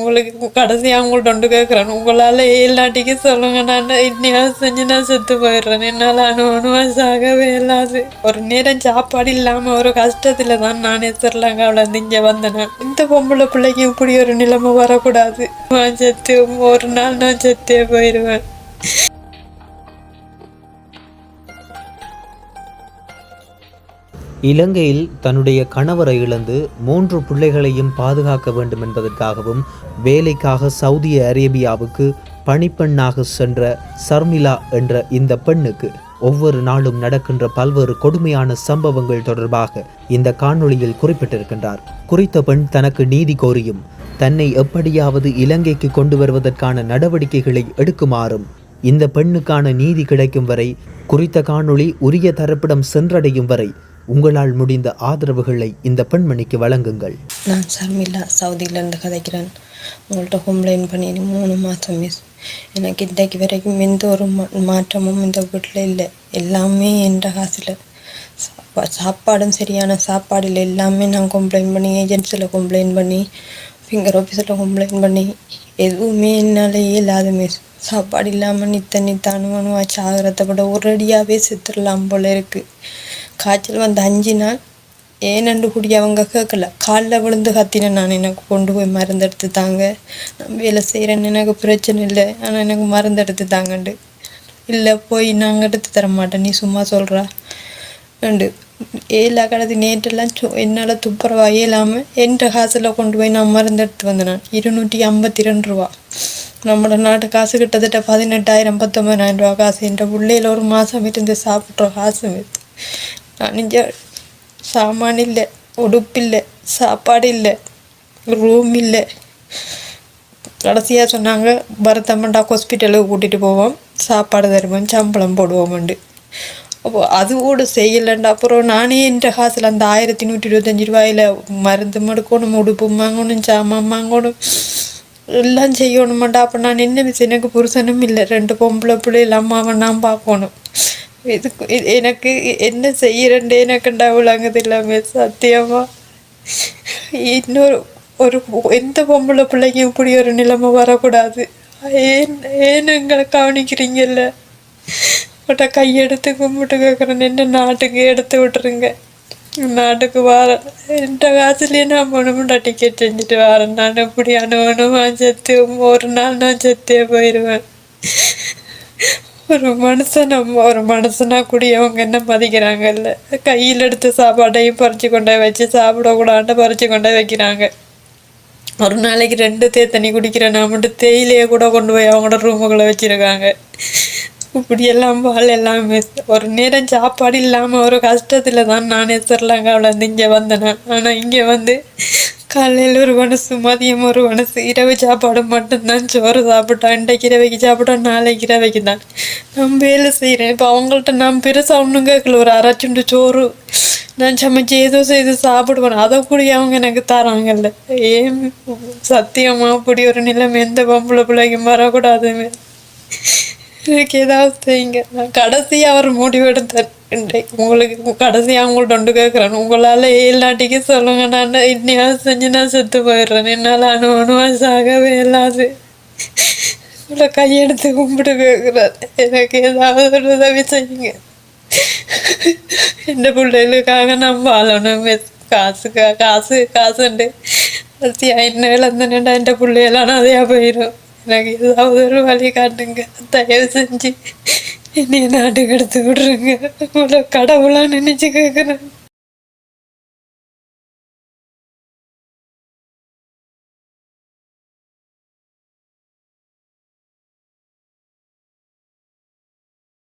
உங்களுக்கு கடைசியாக உங்கள்ட்ட ஒன்று கேட்குறேன் உங்களால் இல்லாட்டிக்கு சொல்லுங்க. நான் இன்னையாவது செஞ்சு நான் செத்து போயிடுறேன். என்னால் அணுவணுவா சாகவே இல்லாது. ஒரு நேரம் சாப்பாடு இல்லாமல் ஒரு கஷ்டத்தில் தான் நானே சிறலங்காவில் இருந்து இங்கே வந்தேன். இந்த பொம்பளை பிள்ளைக்கு இப்படி ஒரு நிலைமை வரக்கூடாது. நான் செத்து ஒரு நாள் நான் செத்தே போயிடுவேன். இலங்கையில் தன்னுடைய கணவரை இழந்து மூன்று பிள்ளைகளையும் பாதுகாக்க வேண்டும் என்பதற்காகவும் வேலைக்காக சவுதி அரேபியாவுக்கு பணிப்பெண்ணாக சென்ற சர்மிளா என்ற இந்த பெண்ணுக்கு ஒவ்வொரு நாளும் நடக்கின்ற பல்வேறு கொடுமையான சம்பவங்கள் தொடர்பாக இந்த காணொளியில் குறிப்பிட்டிருக்கின்றார். குறித்த பெண் தனக்கு நீதி கோரியும் தன்னை எப்படியாவது இலங்கைக்கு கொண்டு வருவதற்கான நடவடிக்கைகளை எடுக்குமாறும் இந்த பெண்ணுக்கான நீதி கிடைக்கும் வரை குறித்த காணொளி உரிய தரப்பிடம் சென்றடையும் வரை உங்களால் முடிந்த ஆதரவுகளை இந்த பெண்மணிக்கு வழங்குங்கள். நான் சர்மிலா சவுதியிலேருந்து கதைக்கிறேன். உங்கள்கிட்ட ஹோம்லைன் பண்ணி மூணு மாதம் மிஸ் எனக்கு இன்றைக்கு வரைக்கும் எந்த ஒரு மா- மாற்றமும் இந்த வீட்டில் இல்லை. எல்லாமே என்ற காசில் சாப்பா சாப்பாடும் சரியான சாப்பாடு இல்லை எல்லாமே நான் கம்ப்ளைண்ட் பண்ணி ஏஜென்சியில் கம்ப்ளைண்ட் பண்ணி ஃபிங்கர் ஆஃபீஸில் கம்ப்ளைண்ட் பண்ணி எதுவுமே என்னால் இல்லாத மிஸ் சாப்பாடு இல்லாமல் நித்த நித்த அணுவணுவாச்சு ஆகிறத விட ஒரடியாகவே செத்துடலாம் போல இருக்குது காய்ச்சல் வந்து அஞ்சு நாள் ஏனண்டு கூடிய அவங்க கேட்கல. காலில் விழுந்து கத்தினேன் நான் எனக்கு கொண்டு போய் மருந்து எடுத்து தாங்க. நான் வேலை செய்கிறேன்னு எனக்கு பிரச்சனை இல்லை. ஆனால் எனக்கு மருந்து எடுத்து தாங்கண்டு. இல்லை போய் நாங்கள் எடுத்து தர மாட்டேன். நீ சும்மா சொல்கிறா அண்டு ஏழா கடது நேற்றெல்லாம் சு என்னால் துப்புரவா இயலாமல் என்ற காசில் கொண்டு போய் நான் மருந்து எடுத்து வந்தேன் நான் இருநூற்றி ஐம்பத்தி ரெண்டு ரூபா. நம்மளோட நாட்டு காசு கிட்டத்தட்ட பதினெட்டாயிரம் பத்தொம்பதாயிரம் ரூபா காசு. என்ற பிள்ளையில ஒரு மாதம் இருந்து சாப்பிட்ற காசு. இது. நான் சாமான் இல்லை உடுப்பில்லை சாப்பாடு இல்லை ரூம் இல்லை கடைசியாக சொன்னாங்க பரதமண்டா ஹாஸ்பிட்டலுக்கு கூட்டிகிட்டு போவோம் சாப்பாடு தருவோம் சம்பளம் போடுவோம்ண்டு. அப்போ அது கூட செய்யலைண்டா. அப்புறம் நானே என்ற காசில் அந்த ஆயிரத்தி நூற்றி இருபத்தஞ்சி ரூபாயில் மருந்து மடுக்கணும் உடுப்பு வாங்கணும் சாமான் வாங்கணும் எல்லாம் செய்யணுமாண்டா. அப்போ நான் என்ன மிஸ் எனக்கு புருஷனும் இல்லை ரெண்டு பொம்பளை பிள்ளை பிள்ளைகள் அம்மாவை நான் பார்க்கணும். இதுக்கு இது எனக்கு என்ன செய்யறேன்டே எனக்குண்டா விளங்குது இல்லாமல் சத்தியமா? இன்னொரு ஒரு எந்த பொம்பளை பிள்ளைக்கு இப்படி ஒரு நிலைமை வரக்கூடாது? ஏன் ஏன் எங்களை கவனிக்கிறீங்கல்ல? உட்ட கையெடுத்து கும்பிட்டு கேட்குறேன் என்ன நாட்டுக்கு எடுத்து விட்டுருங்க? நாட்டுக்கு வரேன் எந்த காசுலேயே நான் போனமுண்டா டிக்கெட் செஞ்சுட்டு வரேன். நான் இப்படி அணுவணுமா செத்து ஒரு நாள் நான் செத்தே போயிடுவேன் ஒரு மனுஷன் நம்ம ஒரு மனுஷனாக கூடிய அவங்க என்ன மதிக்கிறாங்கல்ல கையில் எடுத்த சாப்பாட்டையும் பறித்து கொண்டே வச்சு சாப்பிடக்கூடாண்டு பறித்து கொண்டே வைக்கிறாங்க. ஒரு நாளைக்கு ரெண்டு தே தண்ணி குடிக்கிறேன் நான் மட்டும் தேயிலையை கூட கொண்டு போய் அவங்களோட ரூமுக்குள்ளே வச்சுருக்காங்க. இப்படியெல்லாம் பால் எல்லாமே. ஒரு நேரம் சாப்பாடு இல்லாமல் ஒரு கஷ்டத்தில் தான் நானே சிறலங்காவில் இருந்து இங்கே வந்தேன். ஆனால் இங்கே வந்து காலையில் ஒரு மனசு மதியம் ஒரு மனசு இரவு சாப்பாடு மட்டும்தான் சோறு சாப்பிட்டோம் இன்றைக்கு இரவைக்கு சாப்பிட்டோம் நாளைக்கு இரவைக்கு தான். நான் வேலை செய்கிறேன் இப்போ அவங்கள்ட்ட நான் பெருசாக ஒன்றும் கேட்கல. ஒரு அரைச்சுண்டு சோறு நான் சமைச்சு ஏதோ செய்து சாப்பிடுவேன். அதை கூட அவங்க எனக்கு தராங்கல்ல. ஏன்? சத்தியமா? அப்படி ஒரு நிலைமை. எந்த பொம்பளை பிள்ளைக்கும் வரக்கூடாதுமே எனக்கு ஏதாவது செய்யுங்க. நான் கடைசியாக அவர் முடிவெடுத்தேன் உங்களுக்கு கடைசியாக அவங்கள்ட்ட ஒன்று கேட்குறேன். உங்களால் எல்லாட்டிக்கும் சொல்லுங்க நான் இன்னையாவது செஞ்சு நான் செத்து போயிடுறேன். என்னால் அணுவணுவாக சாகவே இல்லாது. உங்களை கையெடுத்து கும்பிட்டு கேட்குறாரு எனக்கு ஏதாவது ஒரு உதவி செய்யுங்க. இந்த பிள்ளைகளுக்காக நான் வாழணும். காசுக்காக காசு காசுண்டு அத்தியா என்ன இழந்தனேடா இந்த பிள்ளையெல்லாம் நிறையா போயிடும் எனக்கு ஏதாவது ஒரு வழி காட்டுங்க. தயவு செஞ்சு. என்னைய நாட்டுக்கு எடுத்து விடுறேங்க? உங்களை கடவுளாக நினச்சி கேட்குறேன்